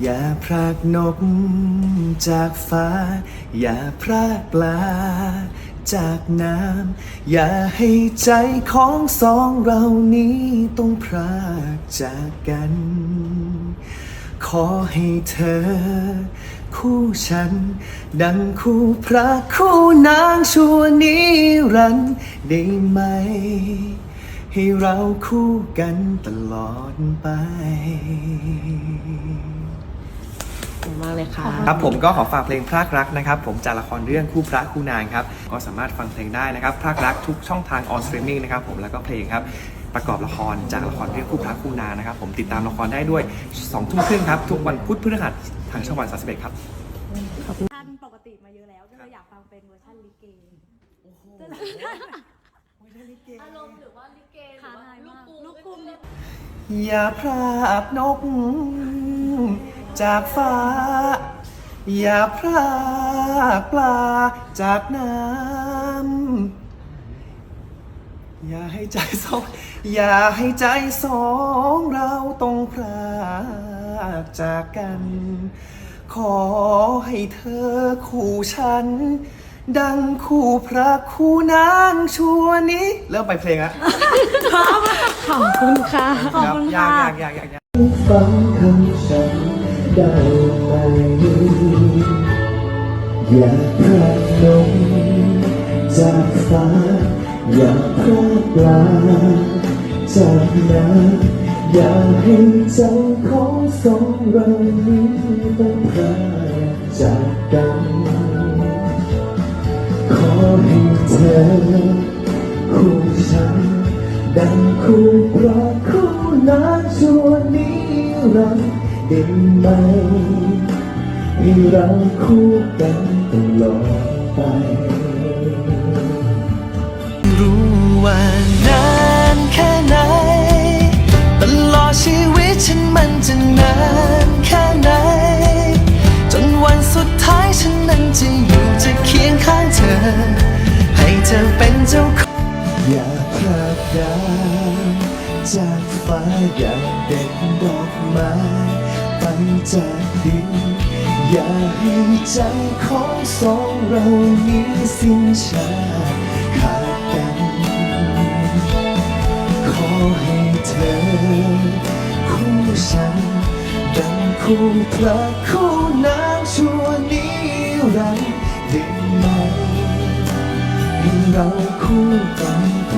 อย่าพรากนกจากฟ้า อย่าพรากปลาจากน้ำ อย่าให้ใจของสองเรานี้ต้องพรากจากกัน ขอให้เธอ คู่ฉัน ดังคู่พระคู่นางชั่วนิรันดร์ได้ไหม ให้เราคู่กันตลอดไป คุณมากเลยค่ะ ครับผมก็ขอฝากเพลงพรากรักนะครับ ผมจากละครเรื่องคู่พระคู่นางครับ ก็สามารถฟังเพลงได้นะครับพรากรักทุกช่องทางออนสตรีมมิ่งนะครับผมแล้วก็เพลงครับ ประกอบละครจากละครเรื่องคู่พระคู่นางนะครับ ผมติดตามละครได้ด้วย2ทุ่มครึ่งครับ ทุกวันพุธพฤหัสทางช่องวัน31ครับท่านปกติมาเยอะแล้วก็เลยอยากฟังเป็นเวอร์ชันลิเกอารมณ์หรือว่าลิเกหรือท้าว่าทายลูกมากกรุงลูกกรุงเนี่ยอย่าพรากนก จากฟ้า อย่าพรากปลาจากน้ำอย่าให้ใจสองอย่าให้ใจสองเราต้องพรากจากกัน ขอให้เธอคู่ฉัน ดังคู่พระคู่นางชั่วนี้เริ่มไปเพลงละขอบคุณค่ะ ขอบคุณยาค่ะกยากยากยากฟังคำฉัน ได้ไหมอย่าพลาดลงจากฟ้าอย่าพลาดปลาจากน้ำอย่าให้ใจของสองเรานี้ต้องพลาดจากกัน ขอให้เธอคู่ฉัน ดังคู่พระคู่นางชั่วนิรันดร์ ได้ไหมให้เราคู่กันตลอดไป รู้ว่านานแค่ไหน ตลอดชีวิตฉันมันจะนานแค่ไหน จนวันสุดท้ายฉันนั้นจะอยู่จะเคียงข้างเธอ ให้เธอเป็นเจ้าของอย่าพลาดดาจากฟ้าอย่าเด็ดดอกไม้ จากดิน อย่าให้ใจของสองเรานี้สิ้นชาขาดกัน ขอให้เธอ คู่ฉัน ดังคู่พระคู่นางชั่วนิรันดร์ได้ไหมให้เราคู่กันต